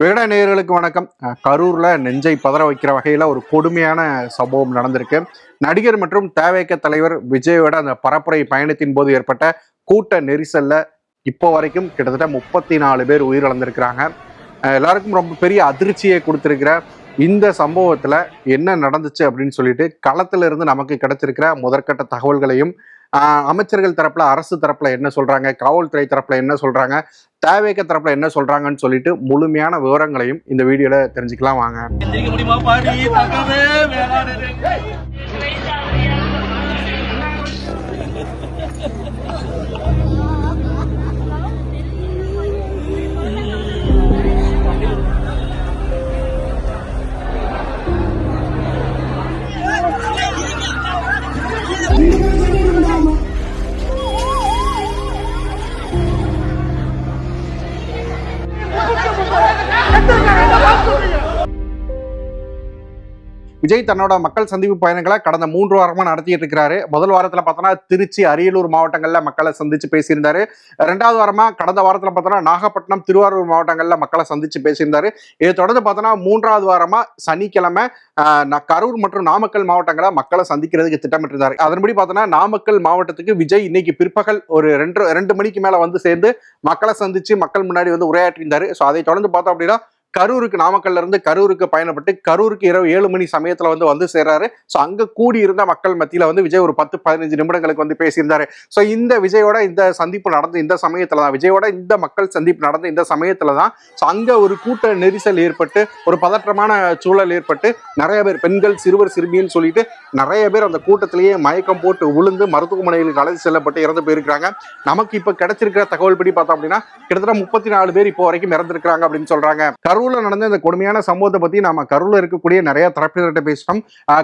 விகட நேயர்களுக்கு வணக்கம். கரூர்ல நெஞ்சை பதற வைக்கிற வகையில ஒரு கொடுமையான சம்பவம் நடந்திருக்கு. நடிகர் மற்றும் தேவைக்க தலைவர் விஜயோட அந்த பரப்புரை பயணத்தின் போது ஏற்பட்ட கூட்ட நெரிசல்ல இப்போ வரைக்கும் கிட்டத்தட்ட முப்பத்தி நாலு பேர் உயிரிழந்திருக்கிறாங்க. எல்லாருக்கும் ரொம்ப பெரிய அதிர்ச்சியை கொடுத்துருக்கிற இந்த சம்பவத்துல என்ன நடந்துச்சு அப்படின்னு சொல்லிட்டு களத்துல இருந்து நமக்கு கிடைச்சிருக்கிற முதற்கட்ட தகவல்களையும் அமைச்சர்கள் தரப்புல அரசு தரப்புல என்ன சொல்றாங்க காவல்துறை தரப்புல என்ன சொல்றாங்க தேவைக்க தரப்புல என்ன சொல்றாங்கன்னு சொல்லிட்டு முழுமையான விவரங்களையும் இந்த வீடியோல தெரிஞ்சுக்கலாம் வாங்க. விஜய் தன்னோட மக்கள் சந்திப்பு பயணங்களை கடந்த மூன்று வாரமாக நடத்திட்டு இருக்கிறாரு. முதல் வாரத்தில் பார்த்தோன்னா திருச்சி அரியலூர் மாவட்டங்களில் மக்களை சந்திச்சு பேசியிருந்தாரு. ரெண்டாவது வாரமாக கடந்த வாரத்தில் பார்த்தோன்னா நாகப்பட்டினம் திருவாரூர் மாவட்டங்களில் மக்களை சந்திச்சு பேசியிருந்தாரு. இதை தொடர்ந்து பார்த்தோன்னா மூன்றாவது வாரமாக சனிக்கிழமை கரூர் மற்றும் நாமக்கல் மாவட்டங்களை மக்களை சந்திக்கிறதுக்கு திட்டமிட்டிருந்தாரு. அதன்படி பார்த்தோன்னா நாமக்கல் மாவட்டத்துக்கு விஜய் இன்னைக்கு பிற்பகல் ஒரு ரெண்டு ரெண்டு மணிக்கு மேலே வந்து சேர்ந்து மக்களை சந்திச்சு மக்கள் முன்னாடி வந்து உரையாற்றியிருந்தாரு. ஸோ அதை தொடர்ந்து பார்த்தோம் அப்படின்னா கரூருக்கு நாமக்கல்ல இருந்து கரூருக்கு பயணப்பட்டு கரூருக்கு இரவு ஏழு மணி சமயத்துல வந்து வந்து சேர்றாரு. ஸோ அங்க கூடி இருந்த மக்கள் மத்தியில வந்து விஜய் ஒரு பத்து பதினஞ்சு நிமிடங்களுக்கு வந்து பேசியிருந்தாரு. ஸோ இந்த விஜயோட இந்த சந்திப்பு நடந்த இந்த சமயத்துல தான் விஜயோட இந்த மக்கள் சந்திப்பு நடந்த இந்த சமயத்துல தான் ஸோ அங்க ஒரு கூட்ட நெரிசல் ஏற்பட்டு ஒரு பதற்றமான சூழல் ஏற்பட்டு நிறைய பேர் பெண்கள் சிறுவர் சிறுமின்னு சொல்லிட்டு நிறைய பேர் அந்த கூட்டத்திலேயே மயக்கம் போட்டு விழுந்து மருத்துவமனைகளுக்கு அழைத்து செல்லப்பட்டு இறந்து போயிருக்காங்க நமக்கு இப்ப கிடைச்சிருக்கிற தகவல் படி பார்த்தோம் அப்படின்னா கிட்டத்தட்ட முப்பத்தி நாலு பேர் இப்போ வரைக்கும் இறந்திருக்கிறாங்க அப்படின்னு சொல்றாங்க. கரூரில் நடந்த இந்த கொடுமையான சம்பவத்தை பத்தி நாம கரூரில் இருக்கக்கூடிய நிறைய தரப்பினர்கிட்ட பேசுறோம்.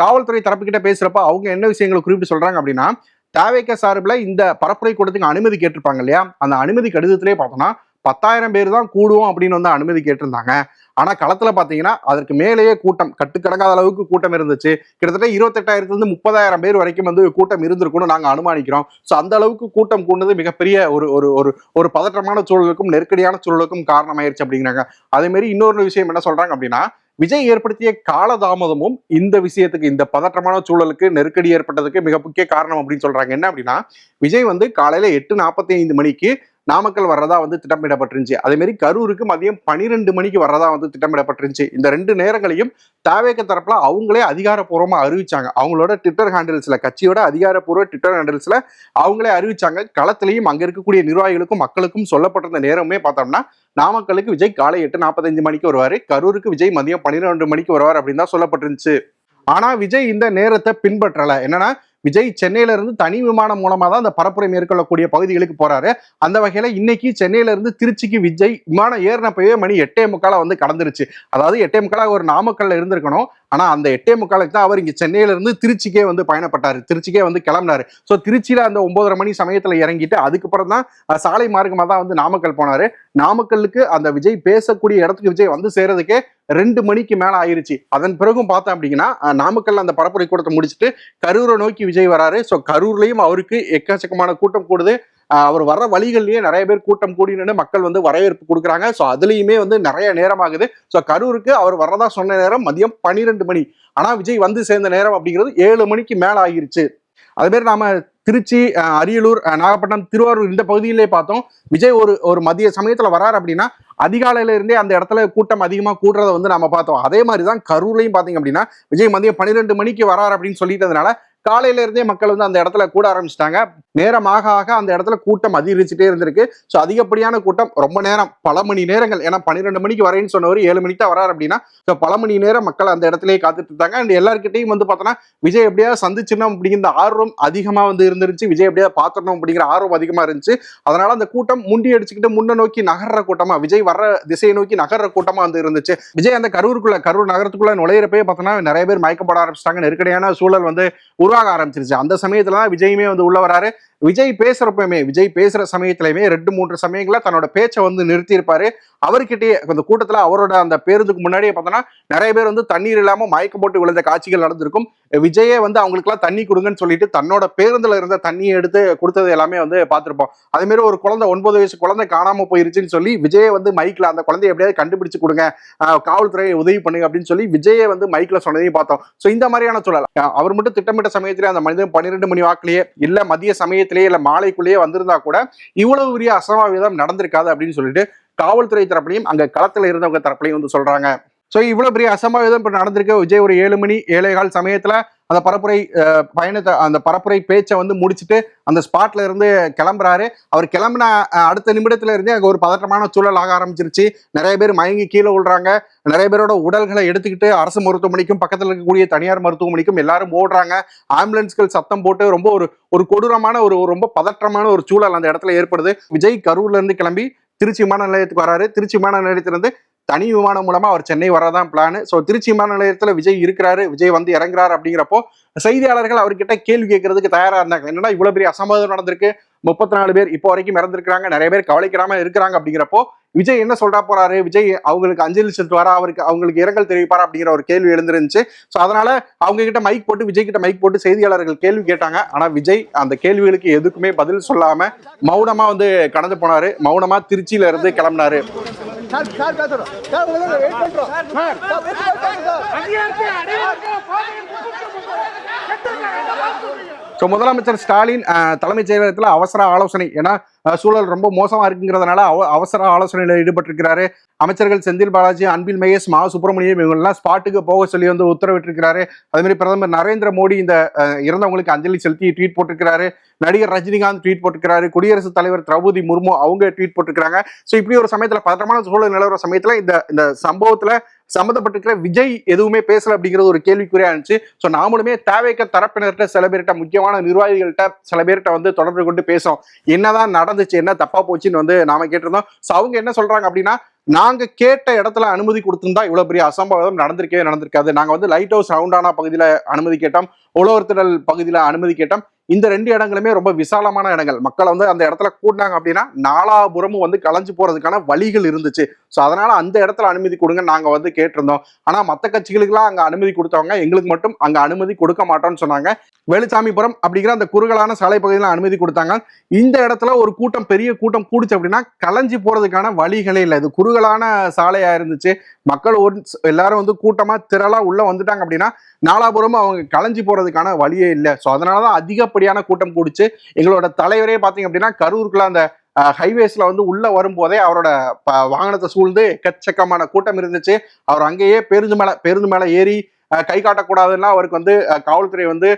காவல்துறை தரப்புக்கிட்ட பேசுறப்ப அவங்க என்ன விஷயங்களை குறிப்பிட்டு சொல்றாங்க அப்படின்னா தேவைக்க சார்பில் இந்த பரப்புரை கூட்டத்துக்கு அனுமதி கேட்டிருப்பாங்க இல்லையா? அந்த அனுமதி கடிதத்திலே பார்த்தோம்னா பத்தாயிரம் பேர் தான் கூடுவோம் அப்படின்னு வந்து அனுமதி கேட்டிருந்தாங்க. ஆனா களத்துல பாத்தீங்கன்னா அதற்கு மேலேயே கூட்டம் கட்டுக்கடங்காத அளவுக்கு கூட்டம் இருந்துச்சு. கிட்டத்தட்ட இருபத்தெட்டாயிரத்துல இருந்து முப்பதாயிரம் பேர் வரைக்கும் வந்து கூட்டம் இருந்திருக்கும்னு நாங்க அனுமானிக்கிறோம். ஸோ அந்த அளவுக்கு கூட்டம் கூண்டது மிகப்பெரிய ஒரு ஒரு ஒரு ஒரு பதற்றமான சூழலுக்கும் நெருக்கடியான சூழலுக்கும் காரணமாயிருச்சு அப்படிங்கிறாங்க. அதே மாதிரி இன்னொரு விஷயம் என்ன சொல்றாங்க அப்படின்னா விஜய் ஏற்படுத்திய காலதாமதமும் இந்த விஷயத்துக்கு இந்த பதற்றமான சூழலுக்கு நெருக்கடி ஏற்பட்டதுக்கு மிக முக்கிய காரணம் அப்படின்னு சொல்றாங்க. என்ன அப்படின்னா விஜய் வந்து காலையில எட்டு நாற்பத்தி ஐந்து மணிக்கு நாமக்கல் வர்றதா வந்து திட்டமிடப்பட்டிருந்துச்சு. அதேமாரி கரூருக்கு மதியம் பன்னிரெண்டு மணிக்கு வர்றதா வந்து திட்டமிடப்பட்டிருந்துச்சு. இந்த ரெண்டு நேரங்களையும் தாவேக்க தரப்புல அவங்களே அதிகாரப்பூர்வமாக அறிவிச்சாங்க. அவங்களோட ட்விட்டர் ஹேண்டில்ஸில் கட்சியோட அதிகாரப்பூர்வ ட்விட்டர் ஹேண்டில்ஸில் அவங்களே அறிவிச்சாங்க. களத்திலையும் அங்கே இருக்கக்கூடிய நிர்வாகிகளுக்கும் மக்களுக்கும் சொல்லப்பட்டிருந்த நேரமே பார்த்தோம்னா நாமக்கலுக்கு விஜய் காலை எட்டு நாற்பத்தஞ்சு மணிக்கு வருவார். கரூருக்கு விஜய் மதியம் பன்னிரெண்டு மணிக்கு வருவார் அப்படின்னு தான் சொல்லப்பட்டிருந்துச்சு. ஆனா விஜய் இந்த நேரத்தை பின்பற்றல. என்னன்னா விஜய் சென்னையில இருந்து தனி விமானம் மூலமா தான் அந்த பரப்புரை மேற்கொள்ளக்கூடிய பகுதிகளுக்கு போறாரு. அந்த வகையில இன்னைக்கு சென்னையில இருந்து திருச்சிக்கு விஜய் விமானம் ஏறினப்பவே மணி எட்டே முக்கால வந்து கடந்துருச்சு. அதாவது எட்டே முக்கால ஒரு நாமக்கல்ல இருந்திருக்கணும். ஆனால் அந்த எட்டே முக்காலுக்கு தான் அவர் இங்கே சென்னையிலேருந்து திருச்சிக்கே வந்து பயணப்பட்டார். திருச்சிக்கே வந்து கிளம்பினார். ஸோ திருச்சியில் அந்த ஒன்பதரை மணி சமயத்தில் இறங்கிட்டு அதுக்கப்புறம் தான் சாலை மார்க்கமாக தான் வந்து நாமக்கல் போனாரு. நாமக்கல்லுக்கு அந்த விஜய் பேசக்கூடிய இடத்துக்கு விஜய் வந்து சேர்றதுக்கே ரெண்டு மணிக்கு மேலே ஆயிருச்சு. அதன் பிறகும் பார்த்தோம் அப்படின்னா நாமக்கல்ல அந்த பரப்புரை கூட்டத்தை முடிச்சுட்டு கரூரை நோக்கி விஜய் வராரு. ஸோ கரூர்லையும் அவருக்கு எக்கச்சக்கமான கூட்டம் கூடுது. அவர் வர்ற வழிகள்லயே நிறைய பேர் கூட்டம் கூடி நின்று மக்கள் வந்து வரவேற்பு கொடுக்குறாங்க. ஸோ அதுலேயுமே வந்து நிறைய நேரம் ஆகுது ஸோ கரூருக்கு அவர் வர்றதா சொன்ன நேரம் மதியம் பன்னிரெண்டு மணி. ஆனால் விஜய் வந்து சேர்ந்த நேரம் அப்படிங்கிறது ஏழு மணிக்கு மேல ஆகிருச்சு. அதுமாரி நாம திருச்சி அரியலூர் நாகப்பட்டினம் திருவாரூர் இந்த பகுதியிலே பார்த்தோம். விஜய் ஒரு ஒரு மதிய சமயத்தில் வராரு அப்படின்னா அதிகாலையில இருந்தே அந்த இடத்துல கூட்டம் அதிகமாக கூடுறத வந்து நம்ம பார்த்தோம். அதே மாதிரி தான் கரூர்லையும் பார்த்தீங்க அப்படின்னா விஜய் மதியம் பன்னிரெண்டு மணிக்கு வராரு அப்படின்னு சொல்லிட்டதுனால காலையில இருந்தே மக்கள் வந்து அந்த இடத்துல கூட ஆரம்பிச்சிட்டாங்க. நேரமாக ஆக அந்த இடத்துல கூட்டம் அதிகரிச்சுட்டே இருந்திருக்கு. ஸோ அதிகப்படியான கூட்டம் ரொம்ப நேரம் பல மணி நேரங்கள். ஏன்னா பன்னிரெண்டு மணிக்கு வரேன்னு சொன்னவர் ஏழு மணிக்கு தான் வராரு அப்படின்னா ஸோ பல மணி நேரம் மக்கள் அந்த இடத்துலயே காத்துட்டு இருந்தாங்க. அண்ட் எல்லாருக்கிட்டையும் வந்து பார்த்தோன்னா விஜய் எப்படியாவது சந்திச்சிடணும் அப்படிங்கிற ஆர்வம் அதிகமாக வந்து இருந்துருச்சு விஜய் எப்படியாவது பார்த்துடணும் அப்படிங்கிற ஆர்வம் அதிகமாக இருந்துச்சு. அதனால அந்த கூட்டம் முண்டி அடிச்சுக்கிட்டு முன்ன நோக்கி நகர்ற கூட்டமா விஜய் வர்ற திசையை நோக்கி நகர்ற கூட்டமா வந்து இருந்துச்சு. விஜய் அந்த கரூருக்குள்ள கரூர் நகரத்துக்குள்ள நுழையிறப்பே பார்த்தோன்னா நிறைய பேர் மயக்கப்பட ஆரம்பிச்சிட்டாங்க. நெருக்கடியான சூழல் வந்து உருவாக உருவாக ஆரம்பிச்சிருச்சு. அந்த சமயத்துல தான் விஜயுமே வந்து உள்ள வராரு. விஜய் பேசுறப்பயுமே விஜய் பேசுற சமயத்திலயுமே ரெண்டு மூன்று சமயங்கள தன்னோட பேச்சை வந்து நிறுத்தி இருப்பாரு அவர்கிட்டயே அந்த கூட்டத்துல அவரோட அந்த பேருந்துக்கு முன்னாடியே பார்த்தோன்னா நிறைய பேர் வந்து தண்ணீர் இல்லாம மயக்கம் போட்டு விழுந்த காட்சிகள் நடந்திருக்கும். விஜயே வந்து அவங்களுக்குலாம் தண்ணி கொடுங்கன்னு சொல்லிட்டு தன்னோட பேருந்துல இருந்த தண்ணியை எடுத்து கொடுத்தது எல்லாமே வந்து பார்த்திருப்போம். அதே மாதிரி ஒரு குழந்தை ஒன்பது வயசு குழந்தை காணாம போயிருச்சுன்னு சொல்லி விஜயை வந்து மைக்ல அந்த குழந்தைய எப்படியாவது கண்டுபிடிச்சு கொடுங்க காவல்துறையை உதவி பண்ணுங்க அப்படின்னு சொல்லி விஜயை வந்து மைக்ல சொன்னதையும் பார்த்தோம். சோ இந்த மாதிரியான சூழல். அவர் மட்டும் திட்டமிட்ட சமயத்திலே அந்த மனிதன் பன்னிரெண்டு மணி வாக்குலயே இல்ல மதிய சமயத்திலேயே இல்லை மாலைக்குள்ளேயே வந்திருந்தா கூட இவ்வளவு பெரிய அசம்பாவிதம் நடந்திருக்காது அப்படின்னு சொல்லிட்டு காவல்துறை தரப்புலையும் அங்க களத்தில் இருந்தவங்க தரப்புலையும் வந்து சொல்றாங்க. ஸோ இவ்வளோ பெரிய அசம்பாவிதம் இப்போ நடந்திருக்கு. விஜய் ஒரு ஏழு மணி ஏழே சமயத்தில் அந்த பரப்புரை பயணத்தை அந்த பரப்புரை பேச்சை வந்து முடிச்சுட்டு அந்த ஸ்பாட்ல இருந்து கிளம்புறாரு. அவர் கிளம்புன அடுத்த நிமிடத்துல இருந்தே அங்கே ஒரு பதற்றமான சூழல் ஆக ஆரம்பிச்சிருச்சு. நிறைய பேர் மயங்கி கீழே விழுறாங்க. நிறைய பேரோட உடல்களை எடுத்துக்கிட்டு அரசு மருத்துவமனைக்கும் பக்கத்தில் இருக்கக்கூடிய தனியார் மருத்துவமனைக்கும் எல்லாரும் ஓடுறாங்க. ஆம்புலன்ஸ்கள் சத்தம் போட்டு ரொம்ப ஒரு ஒரு கொடூரமான ஒரு ஒரு ரொம்ப பதற்றமான ஒரு சூழல் அந்த இடத்துல ஏற்படுது. விஜய் கரூர்ல இருந்து கிளம்பி திருச்சி விமான நிலையத்துக்கு வராரு. திருச்சி விமான நிலையத்திலிருந்து தனி விமானம் மூலமா அவர் சென்னை வரதான் பிளான் ஸோ திருச்சி விமான நிலையத்துல விஜய் இருக்கிறாரு விஜய் வந்து இறங்குறாரு அப்படிங்கிறப்போ செய்தியாளர்கள் அவர்கிட்ட கேள்வி கேட்கறதுக்கு தயாரா இருந்தாங்க. என்னன்னா இவ்வளவு பெரிய அசம்பாதம் நடந்திருக்கு. முப்பத்தி நாலு பேர் இப்போ வரைக்கும் இறந்திருக்கிறாங்க. நிறைய பேர் கவலைக்கிடாம இருக்கிறாங்க அப்படிங்கிறப்போ விஜய் என்ன சொல்றா போறாரு? விஜய் அவங்களுக்கு அஞ்சலி செலுத்துவாரா? அவருக்கு அவங்களுக்கு இரங்கல் தெரிவிப்பாரா? அப்படிங்கிற ஒரு கேள்வி எழுந்திருந்துச்சு. ஸோ அதனால அவங்க கிட்ட மைக் போட்டு விஜய் கிட்ட மைக் போட்டு செய்தியாளர்கள் கேள்வி கேட்டாங்க. ஆனா விஜய் அந்த கேள்விகளுக்கு எதுக்குமே பதில் சொல்லாம மௌனமா வந்து கடந்து போனாரு. மௌனமா திருச்சியில இருந்து கிளம்பினாரு. சார் சார் பேசுறோம் சார் உங்களுக்கு வெயிட் பண்றோம் சார் சார் வெயிட் ஸோ முதலமைச்சர் ஸ்டாலின் தலைமைச் செயலகத்தில் அவசர ஆலோசனை. ஏன்னா சூழல் ரொம்ப மோசமாக இருக்குங்கிறதுனால அவ- அவசர ஆலோசனையில் ஈடுபட்டிருக்கிறாரு. அமைச்சர்கள் செந்தில் பாலாஜி அன்பில் மகேஷ் மா சுப்பிரமணியம் இவங்கெல்லாம் ஸ்பாட்டுக்கு போக சொல்லி வந்து உத்தரவிட்டிருக்கிறாரு. அதேமாதிரி பிரதமர் நரேந்திர மோடி இந்த இறந்தவங்களுக்கு அஞ்சலி செலுத்தி ட்வீட் போட்டிருக்கிறாரு. நடிகர் ரஜினிகாந்த் ட்வீட் போட்டிருக்கிறாரு. குடியரசுத் தலைவர் திரௌபதி முர்மு அவங்க ட்வீட் போட்டிருக்கிறாங்க. ஸோ இப்படி ஒரு சமயத்தில் பதற்றமான சூழல் நிலவர சமயத்தில் இந்த இந்த சம்பவத்தில் சம்மந்தப்பட்டிருக்கிற விஜய் எதுவுமே பேசல அப்படிங்கிறது ஒரு கேள்விக்குறியா இருந்துச்சு. ஸோ நாமளுமே தேவைக்க தரப்பினர்கிட்ட சில பேர்கிட்ட முக்கியமான நிர்வாகிகள்கிட்ட சில பேர்கிட்ட வந்து தொடர்பு கொண்டு பேசும் என்னதான் நடந்துச்சு என்ன தப்பா போச்சுன்னு வந்து நாம கேட்டிருந்தோம். ஸோ அவங்க என்ன சொல்றாங்க அப்படின்னா நாங்க கேட்ட இடத்துல அனுமதி கொடுத்திருந்தா இவ்வளவு பெரிய அசம்பாவிதம் நடந்திருக்கவே நடந்திருக்காது. நாங்க வந்து லைட் ஹவுஸ் ரவுண்டானா பகுதியில அனுமதி கேட்டோம். உழவர்திடல் பகுதியில அனுமதி கேட்டோம். இந்த ரெண்டு இடங்களுமே ரொம்ப விசாலமான இடங்கள். மக்கள் வந்து அந்த இடத்துல கூட்டினாங்க அப்படின்னா நாலாபுரமும் வந்து கலைஞ்சு போறதுக்கான வழிகள் இருந்துச்சு. ஸோ அதனால அந்த இடத்துல அனுமதி கொடுங்க நாங்கள் வந்து கேட்டிருந்தோம். ஆனா மற்ற கட்சிகளுக்கெல்லாம் அங்கே அனுமதி கொடுத்தவங்க எங்களுக்கு மட்டும் அங்கே அனுமதி கொடுக்க மாட்டோம்னு சொன்னாங்க. வேலுசாமிபுரம் அப்படிங்கிற அந்த குறுகலான சாலை பகுதியில் அனுமதி கொடுத்தாங்க. இந்த இடத்துல ஒரு கூட்டம் பெரிய கூட்டம் கூடுச்சு அப்படின்னா கலைஞ்சு போறதுக்கான வழிகளே இல்லை. இது குறுகலான சாலையா இருந்துச்சு. மக்கள் ஒரு எல்லாரும் வந்து கூட்டமா திரளா உள்ள வந்துட்டாங்க அப்படின்னா நாலாபுரமும் அவங்க கலைஞ்சு போறதுக்கான வழியே இல்லை. ஸோ அதனாலதான் அதிகப்படியான கூட்டம் கூடிச்சு. எங்களோட தலைவரே பாத்தீங்க அப்படின்னா கரூருக்குள்ள அந்த ஹைவேஸ்ல வந்து உள்ள வரும்போதே அவரோட வாகனத்தை சூழ்ந்து எக்கச்சக்கமான கூட்டம் இருந்துச்சு. அவர் அங்கேயே பேருந்து மேல பேருந்து மேல ஏறி கை காட்டக்கூடாதுன்னா அவருக்கு வந்து காவல்துறை வந்து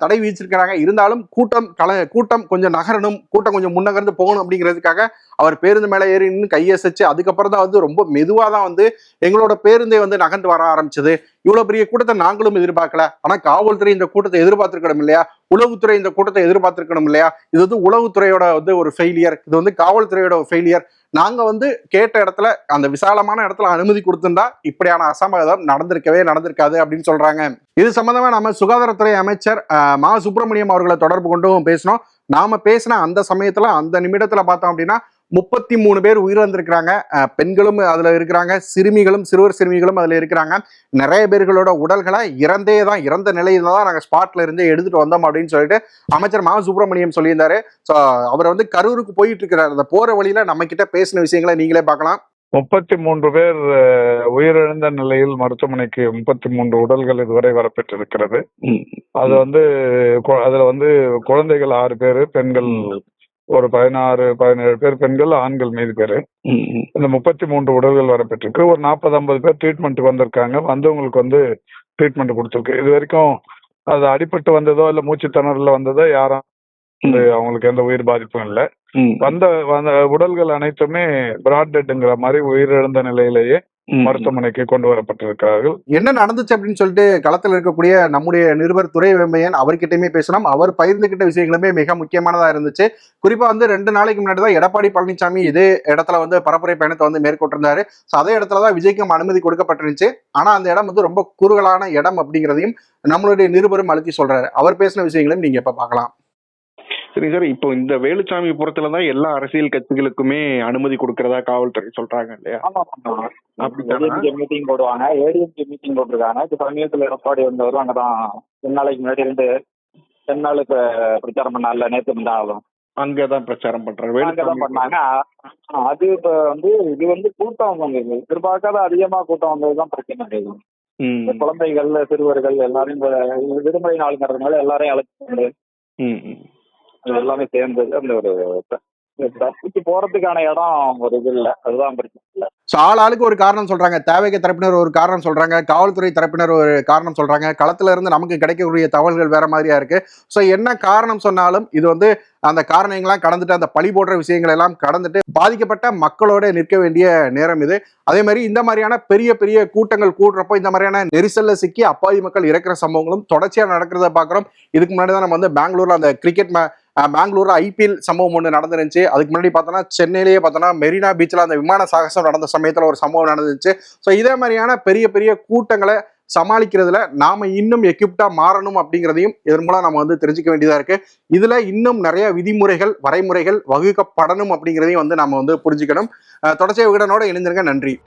தடை விதிச்சிருக்கிறாங்க. இருந்தாலும் கூட்டம் கல கூட்டம் கொஞ்சம் நகரணும் கூட்டம் கொஞ்சம் முன்னகர்ந்து போகணும் அப்படிங்கிறதுக்காக அவர் பேருந்து மேலே ஏறி நின்று கையசைச்சு அதுக்கப்புறம் தான் வந்து ரொம்ப மெதுவாக தான் வந்து எங்களோட பேருந்தே வந்து நகர்ந்து வர ஆரம்பிச்சது. இவ்வளோ பெரிய கூட்டத்தை நாங்களும் எதிர்பார்க்கல. ஆனால் காவல்துறை இந்த கூட்டத்தை எதிர்பார்த்திருக்கணும் இல்லையா? உளவுத்துறை இந்த கூட்டத்தை எதிர்பார்த்திருக்கணும் இல்லையா? இது வந்து உளவுத்துறையோட வந்து ஒரு ஃபெயிலியர் இது வந்து காவல்துறையோட ஒரு ஃபெயிலியர் நாங்க வந்து கேட்ட இடத்துல அந்த விசாலமான இடத்துல அனுமதி கொடுத்திருந்தா இப்படியான அசம்பாவிதம் நடந்திருக்கவே நடந்திருக்காது அப்படின்னு சொல்றாங்க. இது சம்பந்தமா நம்ம சுகாதாரத்துறை அமைச்சர் மா சுப்பிரமணியம் அவர்களை தொடர்பு கொண்டும் பேசினோம். நாம பேசின அந்த சமயத்துல அந்த நிமிடத்துல பார்த்தோம் அப்படின்னா முப்பத்தி மூணு பேர் உயிரிழந்திருக்கிறாங்க. பெண்களும் அதுல இருக்கிறாங்க. சிறுமிகளும் சிறுவர் சிறுமிகளும் அதுல இருக்கிறாங்க. நிறைய பேர்களோட உடல்களை இறந்தே தான் இறந்த நிலையில தான் நாங்க ஸ்பாட்ல இருந்து எடுத்துட்டு வந்தோம் அப்படின்னு சொல்லிட்டு அமைச்சர் மா. சுப்பிரமணியம் சொல்லியிருந்தாரு. ஸோ அவர் வந்து கரூருக்கு போயிட்டு இருக்கிறார் அந்த போற வழியில நம்ம கிட்ட பேசின விஷயங்களை நீங்களே பார்க்கலாம். முப்பத்தி மூன்று பேர் உயிரிழந்த நிலையில் மருத்துவமனைக்கு முப்பத்தி மூன்று உடல்கள் இதுவரை வரப்பெற்றிருக்கிறது. அது வந்து அதுல வந்து குழந்தைகள் ஆறு பேர் பெண்கள் ஒரு பதினாறு பதினேழு பேர் பெண்கள் ஆண்கள் மீது பேர். இந்த முப்பத்தி மூன்று உடல்கள் வரப்பெற்றிருக்கு. ஒரு நாற்பது ஐம்பது பேர் ட்ரீட்மெண்ட்டுக்கு வந்திருக்காங்க. வந்தவங்களுக்கு வந்து ட்ரீட்மெண்ட் கொடுத்துருக்கு. இது வரைக்கும் அது அடிபட்டு வந்ததோ இல்ல மூச்சு திணறல வந்ததோ யாரும் அவங்களுக்கு எந்த உயிர் பாதிப்பும் இல்லை. வந்த வந்த உடல்கள் அனைத்துமே பிராட் டெட்டுங்கிற மாதிரி உயிரிழந்த நிலையிலேயே. மருத்துவமனைக்கு கொண்டு வரப்பட்டிருக்கிறார்கள். என்ன நடந்துச்சு அப்படின்னு சொல்லிட்டு களத்தில் இருக்கக்கூடிய நம்முடைய நிருபர் துறை வெம்மையன் அவர்கிட்டயுமே பேசணும் அவர் பகிர்ந்துகிட்ட விஷயங்களுமே மிக முக்கியமானதா இருந்துச்சு. குறிப்பா வந்து ரெண்டு நாளைக்கு முன்னாடி தான் எடப்பாடி பழனிசாமி இதே இடத்துல வந்து பரப்புரை பயணத்தை வந்து மேற்கொண்டிருந்தாரு. ஸோ அதே இடத்துல தான் விஜய்க்கும் அனுமதி கொடுக்கப்பட்டிருந்துச்சு. ஆனா அந்த இடம் வந்து ரொம்ப குறுகலான இடம் அப்படிங்கிறதையும் நம்மளுடைய நிருபரும் அழுத்தி சொல்றாரு. அவர் பேசின விஷயங்களையும் நீங்க இப்ப பார்க்கலாம். சரி சார் இப்போ இந்த வேலுச்சாமி புறத்துல தான் எல்லா அரசியல் கட்சிகளுக்குமே அனுமதி கொடுக்கறதா காவல்துறை சொல்றாங்க இல்லையா? மீட்டிங் போடுவாங்க. ஏடிஎம்கே மீட்டிங் போட்டிருக்காங்க. இப்ப சமயத்துல எடப்பாடி வந்தவரும் அங்கதான் ரெண்டு நாளைக்கு முன்னாடி ரெண்டு ரெண்டு நாள் இப்ப பிரச்சாரம் பண்ணால நேத்து இருந்தாலும் அங்கதான் பிரச்சாரம் பண்றாங்க அங்கதான் பண்ணாங்க. அது இப்ப வந்து இது வந்து கூட்டம் வந்தது எதிர்பார்க்காத அதிகமா கூட்டம் வந்ததுதான் பிரச்சனை இந்த குழந்தைகள் சிறுவர்கள் எல்லாரையும் விடுமுறை நாளுங்கிறதுனால எல்லாரையும் அழைச்சு ம், ம். எல்லாமே சேர்ந்தது அந்த ஒரு தப்பிச்சு போறதுக்கான இடம் ஒரு இது இல்ல. அதுதான் பிரச்சனை. இல்ல ஆள் ஆளுக்கு ஒரு காரணம் சொல்றாங்க. தேவைக்கு தரப்பினர் ஒரு காரணம் சொல்றாங்க. காவல்துறை தரப்பினர் ஒரு காரணம் சொல்றாங்க. களத்துல இருந்து நமக்கு கிடைக்கக்கூடிய தகவல்கள் வேற மாதிரியா இருக்கு. ஸோ என்ன காரணம் சொன்னாலும் இது வந்து அந்த காரணங்கள்லாம் கடந்துட்டு அந்த பழி போடுற விஷயங்கள் எல்லாம் கடந்துட்டு பாதிக்கப்பட்ட மக்களோட நிற்க வேண்டிய நேரம் இது. அதே மாதிரி இந்த மாதிரியான பெரிய பெரிய கூட்டங்கள் கூடுறப்போ இந்த மாதிரியான நெரிசல்ல சிக்கி அப்பாவி மக்கள் இறக்குற சம்பவங்களும் தொடர்ச்சியா நடக்கிறத பார்க்குறோம் இதுக்கு முன்னாடி தான் நம்ம வந்து பெங்களூர்ல அந்த கிரிக்கெட் பெங்களூர்ல ஐபிஎல் சம்பவம் ஒன்று நடந்துருந்துச்சு. அதுக்கு முன்னாடி பார்த்தோன்னா சென்னையிலேயே பார்த்தோன்னா மெரினா பீச்சில் அந்த விமான சாகசம் நடந்த சமயத்தில் ஒரு சம்பவம் நடந்துச்சு. ஸோ இதே மாதிரியான பெரிய பெரிய கூட்டங்களை சமாளிக்கிறதுல நாம இன்னும் எக்யூப்டா மாறணும் அப்படிங்கிறதையும் இதன் மூலம் நம்ம வந்து தெரிஞ்சுக்க வேண்டியதா இருக்கு. இதுல இன்னும் நிறைய விதிமுறைகள் வரைமுறைகள் வகுக்கப்படணும் அப்படிங்கிறதையும் வந்து நம்ம வந்து புரிஞ்சுக்கணும். அஹ் விகடனோட இணைந்திருங்க. நன்றி.